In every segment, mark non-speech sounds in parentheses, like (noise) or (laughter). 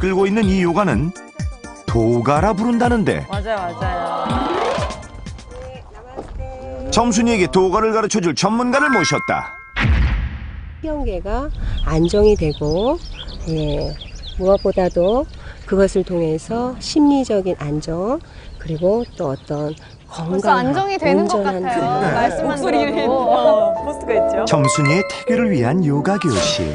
끌고 있는 이 요가는 도가라 부른다는데 맞아요, 맞아요. 점순이에게 도가를 가르쳐줄 전문가를 모셨다. 수경계가 안정이 되고 예, 무엇보다도 그것을 통해서 심리적인 안정 그리고 또 어떤 벌써 건강한 안정이 되는 것 온전한 같아요. 그런 말씀만 목소리에 들어도. 어, 포스가 있죠. 점순이의 태교를 위한 요가 교실.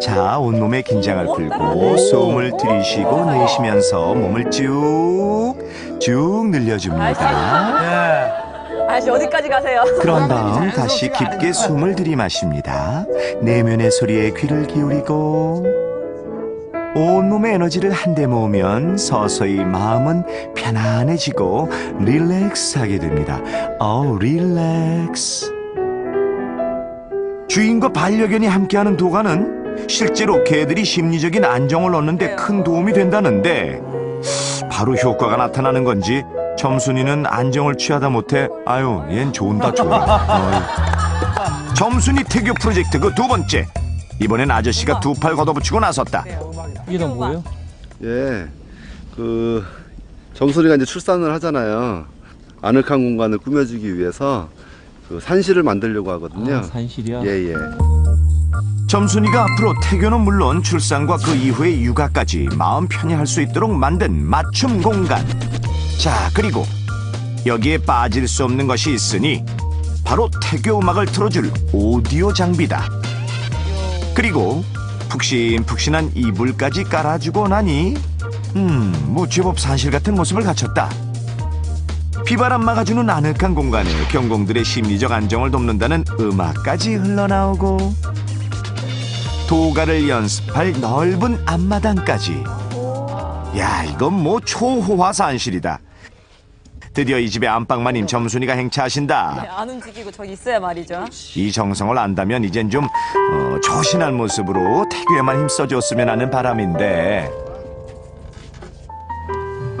자, 온몸의 긴장을 풀고 숨을 들이쉬고 내쉬면서 몸을 쭉, 쭉 늘려줍니다. 아저씨 어디까지 가세요? 그런 다음 다시 깊게 숨을 들이마십니다. 내면의 소리에 귀를 기울이고 온몸의 에너지를 한데 모으면 서서히 마음은 편안해지고 릴렉스하게 됩니다. 어, 릴렉스. 주인과 반려견이 함께하는 도가는 실제로 개들이 심리적인 안정을 얻는데 큰 도움이 된다는데 바로 효과가 나타나는 건지 점순이는 안정을 취하다 못해 아유 얜 좋은다 좋아. (laughs) 점순이 태교 프로젝트 그 두 번째 이번엔 아저씨가 두 팔 걷어붙이고 나섰다 이름 뭐예요? 예, 그 점순이가 이제 출산을 하잖아요. 아늑한 공간을 꾸며주기 위해서 그 산실을 만들려고 하거든요. 아, 산실이야. 예, 예. 점순이가 앞으로 태교는 물론 출산과 그 이후의 육아까지 마음 편히 할 수 있도록 만든 맞춤 공간 자 그리고 여기에 빠질 수 없는 것이 있으니 바로 태교 음악을 틀어줄 오디오 장비다 그리고 푹신푹신한 이불까지 깔아주고 나니 음 뭐 제법 산실 같은 모습을 갖췄다. 비바람 막아주는 아늑한 공간에 경공들의 심리적 안정을 돕는다는 음악까지 흘러나오고 도가를 연습할 넓은 앞마당까지. 야 이건 뭐 초호화 산실이다 드디어 이 집의 안방마님 점순이가 행차하신다 네, 안 움직이고 저기 있어야 말이죠. 이 정성을 안다면 이젠 좀 어, 조신한 모습으로 태교에만 힘써줬으면 하는 바람인데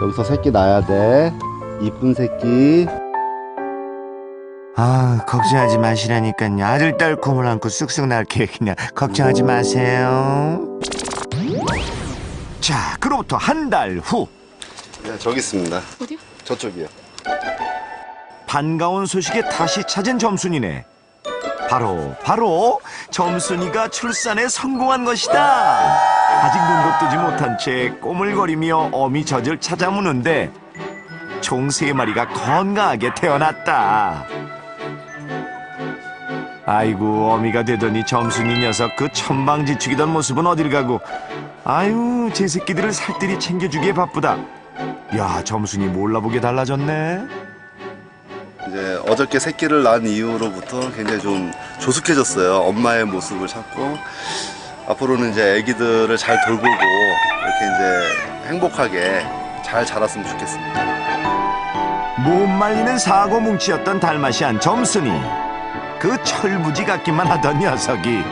여기서 새끼 낳아야 돼. 이쁜 새끼. 아 걱정하지 마시라니까요 아들 딸 꿈을 안고 쑥쑥 낳을게 그냥 걱정하지 마세요 자 그로부터 한 달 후 네, 저기 있습니다. 어디요? 저쪽이요. 반가운 소식에 다시 찾은 점순이네. 바로 바로 점순이가 출산에 성공한 것이다. 아직 눈도 뜨지 못한 채 꼬물거리며 어미 젖을 찾아 무는데 총 세 마리가 건강하게 태어났다. 아이고 어미가 되더니 점순이 녀석 그 천방지축이던 모습은 어딜 가고 아유 제 새끼들을 살뜰히 챙겨주기에 바쁘다. 야 점순이 몰라보게 달라졌네. 이제 어저께 새끼를 낳은 이후로부터 굉장히 좀 조숙해졌어요. 엄마의 모습을 찾고 앞으로는 이제 아기들을 잘 돌보고 이렇게 이제 행복하게 잘 자랐으면 좋겠습니다. 못 말리는 사고 뭉치였던 달마시안 점순이 그 철부지 같기만 하던 녀석이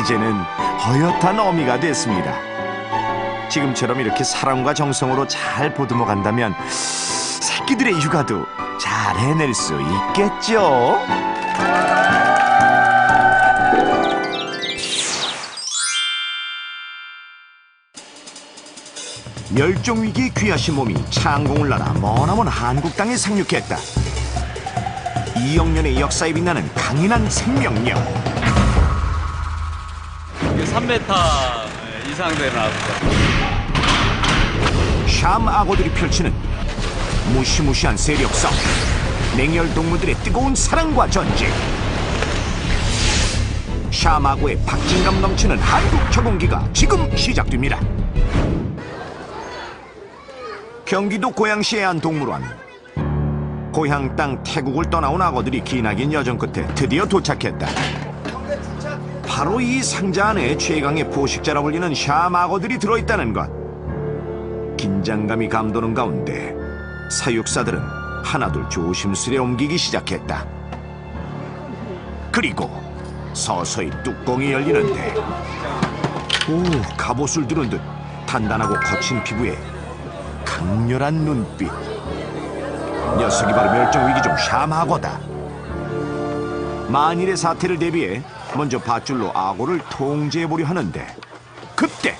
이제는 허엿한 어미가 됐습니다. 지금처럼 이렇게 사랑과 정성으로 잘 보듬어 간다면 새끼들의 육아도 잘 해낼 수 있겠죠. 멸종 위기에 귀하신 몸이 창공을 날아 머나먼 한국 땅에 상륙했다. 2억 년의 역사에 빛나는 강인한 생명력. 이게 3m 되는 아구가. 샴 악어들이 펼치는 무시무시한 세력 싸움. 맹혈 동물들의 뜨거운 사랑과 전쟁. 샴 악어의 박진감 넘치는 한국 적응기가 지금 시작됩니다. 경기도 고양시의 한 동물원. 고향 땅 태국을 떠나온 악어들이 기나긴 여정 끝에 드디어 도착했다. 바로 이 상자 안에 최강의 포식자라 불리는 샴 악어들이 들어있다는 것. 긴장감이 감도는 가운데 사육사들은 하나둘 조심스레 옮기기 시작했다. 그리고 서서히 뚜껑이 열리는데 오 갑옷을 두른 듯 단단하고 거친 피부에 강렬한 눈빛 녀석이 바로 멸종 위기 중 샤마거다 만일의 사태를 대비해 먼저 밧줄로 악어를 통제해보려 하는데 그때